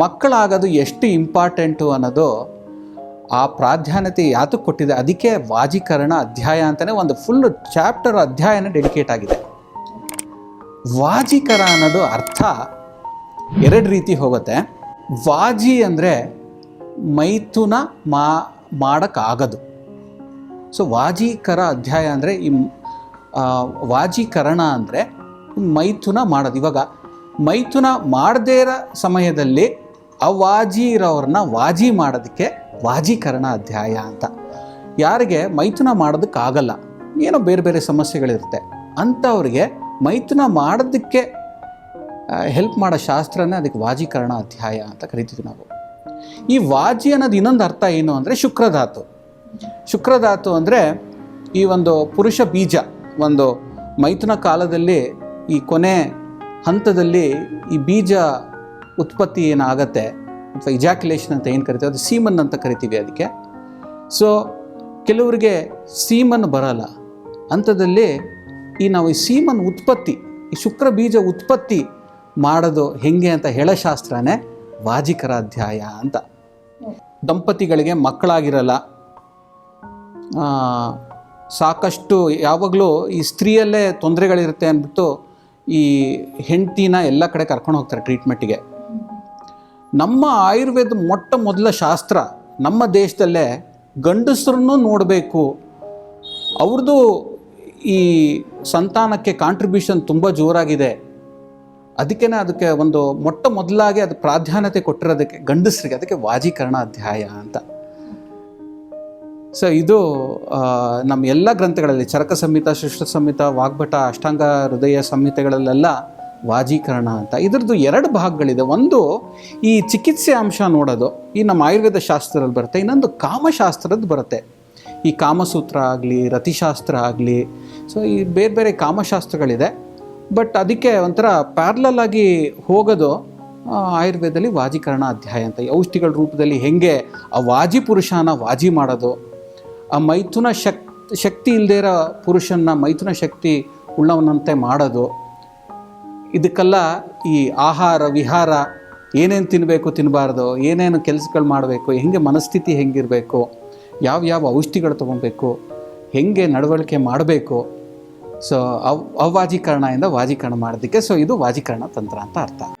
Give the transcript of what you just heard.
ಮಕ್ಕಳಾಗೋದು ಎಷ್ಟು ಇಂಪಾರ್ಟೆಂಟು ಅನ್ನೋದು ಆ ಪ್ರಾಧಾನ್ಯತೆ ಯಾತಕ್ಕೆ ಕೊಟ್ಟಿದೆ, ಅದಕ್ಕೆ ವಾಜೀಕರಣ ಅಧ್ಯಾಯ ಅಂತಲೇ ಒಂದು ಫುಲ್ ಚಾಪ್ಟರ್ ಅಧ್ಯಾಯನ ಡೆಡಿಕೇಟ್ ಆಗಿದೆ. ವಾಜೀಕರ ಅನ್ನೋದು ಅರ್ಥ ಎರಡು ರೀತಿ ಹೋಗುತ್ತೆ. ವಾಜಿ ಅಂದರೆ ಮೈಥುನ ಮಾ, ಮಾಡೋಕ್ಕಾಗದು. ಸೊ ವಾಜೀಕರ ಅಧ್ಯಾಯ ಅಂದರೆ ಈ ವಾಜೀಕರಣ ಅಂದರೆ ಮೈಥುನ ಮಾಡೋದು. ಇವಾಗ ಮೈಥುನ ಮಾಡದೇ ಇರೋ ಸಮಯದಲ್ಲಿ ಅವಾಜಿ ಇರೋರನ್ನ ವಾಜಿ ಮಾಡೋದಕ್ಕೆ ವಾಜೀಕರಣ ಅಧ್ಯಾಯ ಅಂತ. ಯಾರಿಗೆ ಮೈಥುನ ಮಾಡೋದಕ್ಕಾಗಲ್ಲ, ಏನೋ ಬೇರೆ ಬೇರೆ ಸಮಸ್ಯೆಗಳಿರುತ್ತೆ. ಅಂಥವ್ರಿಗೆ ಮೈಥುನ ಮಾಡೋದಕ್ಕೆ ಹೆಲ್ಪ್ ಮಾಡೋ ಶಾಸ್ತ್ರನೇ ಅದಕ್ಕೆ ವಾಜೀಕರಣ ಅಧ್ಯಾಯ ಅಂತ ಕರಿತೀವಿ ನಾವು. ಈ ವಾಜಿ ಅನ್ನೋದು ಇನ್ನೊಂದು ಅರ್ಥ ಏನು ಅಂದರೆ ಶುಕ್ರಧಾತು. ಶುಕ್ರಧಾತು ಅಂದರೆ ಈ ಒಂದು ಪುರುಷ ಬೀಜ, ಒಂದು ಮೈಥುನ ಕಾಲದಲ್ಲಿ ಈ ಕೊನೆ ಹಂತದಲ್ಲಿ ಈ ಬೀಜ ಉತ್ಪತ್ತಿ ಏನಾಗತ್ತೆ? ಅಥವಾ ಇಜಾಕ್ಯುಲೇಷನ್ ಅಂತ ಏನು ಕರಿತೀವಿ? ಅದು ಸೀಮನ್ ಅಂತ ಕರಿತೀವಿ ಅದಕ್ಕೆ. ಸೊ ಕೆಲವರಿಗೆ ಸೀಮನ್ ಬರಲ್ಲ. ಅಂಥದ್ದಲ್ಲಿ ಈ ನಾವು ಈ ಸೀಮನ್ ಉತ್ಪತ್ತಿ, ಈ ಶುಕ್ರ ಬೀಜ ಉತ್ಪತ್ತಿ ಮಾಡೋದು ಹೆಂಗೆ ಅಂತ ಹೇಳೋ ಶಾಸ್ತ್ರನೇ ವಾಜಿಕರ ಅಧ್ಯಾಯ ಅಂತ. ದಂಪತಿಗಳಿಗೆ ಮಕ್ಕಳಾಗಿರಲ್ಲ. ಸಾಕಷ್ಟು ಯಾವಾಗಲೂ ಈ ಸ್ತ್ರೀಯಲ್ಲೇ ತೊಂದರೆಗಳಿರುತ್ತೆ ಅಂದ್ಬಿಟ್ಟು ಈ ಹೆಂಡ್ತಿನ ಎಲ್ಲ ಕಡೆ ಕರ್ಕೊಂಡು ಹೋಗ್ತಾರೆ ಟ್ರೀಟ್ಮೆಂಟಿಗೆ ನಮ್ಮ ಆಯುರ್ವೇದ ಮೊಟ್ಟ ಮೊದಲ ಶಾಸ್ತ್ರ ನಮ್ಮ ದೇಶದಲ್ಲೇ ಗಂಡಸರನ್ನು ನೋಡಬೇಕು. ಅವ್ರದ್ದು ಈ ಸಂತಾನಕ್ಕೆ ಕಾಂಟ್ರಿಬ್ಯೂಷನ್ ತುಂಬ ಜೋರಾಗಿದೆ. ಅದಕ್ಕೇ ಅದಕ್ಕೆ ಒಂದು ಮೊಟ್ಟ ಮೊದಲಾಗಿ ಅದು ಪ್ರಾಧಾನ್ಯತೆ ಕೊಟ್ಟಿರೋದಕ್ಕೆ ಗಂಡಸರಿಗೆ, ಅದಕ್ಕೆ ವಾಜೀಕರಣ ಅಧ್ಯಾಯ ಅಂತ. ಸೊ ಇದು ನಮ್ಮ ಎಲ್ಲ ಗ್ರಂಥಗಳಲ್ಲಿ ಚರಕ ಸಂಹಿತ ಶಿಷ್ಟ ಸಂಹಿತ, ವಾಗ್ಭಟ, ಅಷ್ಟಾಂಗ ಹೃದಯ ಸಂಹಿತೆಗಳಲ್ಲೆಲ್ಲ ವಾಜೀಕರಣ ಅಂತ. ಇದ್ರದ್ದು ಎರಡು ಭಾಗಗಳಿದೆ. ಒಂದು ಈ ಚಿಕಿತ್ಸೆ ಅಂಶ ನೋಡೋದು, ಈ ನಮ್ಮ ಆಯುರ್ವೇದ ಶಾಸ್ತ್ರದಲ್ಲಿ ಬರುತ್ತೆ. ಇನ್ನೊಂದು ಕಾಮಶಾಸ್ತ್ರದ್ದು ಬರುತ್ತೆ. ಈ ಕಾಮಸೂತ್ರ ಆಗಲಿ, ರತಿಶಾಸ್ತ್ರ ಆಗಲಿ ಸೊ ಈ ಬೇರೆ ಬೇರೆ ಕಾಮಶಾಸ್ತ್ರಗಳಿದೆ. ಬಟ್ ಅದಕ್ಕೆ ಒಂಥರ ಪ್ಯಾರ್ಲಲ್ ಆಗಿ ಹೋಗೋದು ಆಯುರ್ವೇದದಲ್ಲಿ ವಾಜೀಕರಣ ಅಧ್ಯಾಯ ಅಂತ. ಈ ಔಷಧಿಗಳ ರೂಪದಲ್ಲಿ ಹೆಂಗೆ ಆ ವಾಜಿ ಪುರುಷನ ವಾಜಿ ಮಾಡೋದು, ಆ ಮೈಥುನ ಶಕ್, ಶಕ್ತಿ ಇಲ್ಲದೇ ಇರೋ ಪುರುಷನ ಮೈಥುನ ಶಕ್ತಿ ಉಳ್ಳವನಂತೆ ಮಾಡೋದು ಇದಕ್ಕೆಲ್ಲ ಈ ಆಹಾರ, ವಿಹಾರ ಏನೇನು ತಿನ್ನಬೇಕು ತಿನ್ನಬಾರ್ದು ಏನೇನು ಕೆಲಸಗಳು ಮಾಡಬೇಕು, ಹೆಂಗೆ ಮನಸ್ಥಿತಿ ಹೆಂಗಿರಬೇಕು, ಯಾವ ಔಷಧಿಗಳು ತೊಗೊಬೇಕು, ಹೆಂಗೆ ನಡವಳಿಕೆ ಮಾಡಬೇಕು. ಸೊ ಅವ್ ಅವಾಜೀಕರಣದಿಂದ ವಾಜೀಕರಣ ಮಾಡೋದಕ್ಕೆ ಸೊ ಇದು ವಾಜೀಕರಣ ತಂತ್ರ ಅಂತ ಅರ್ಥ.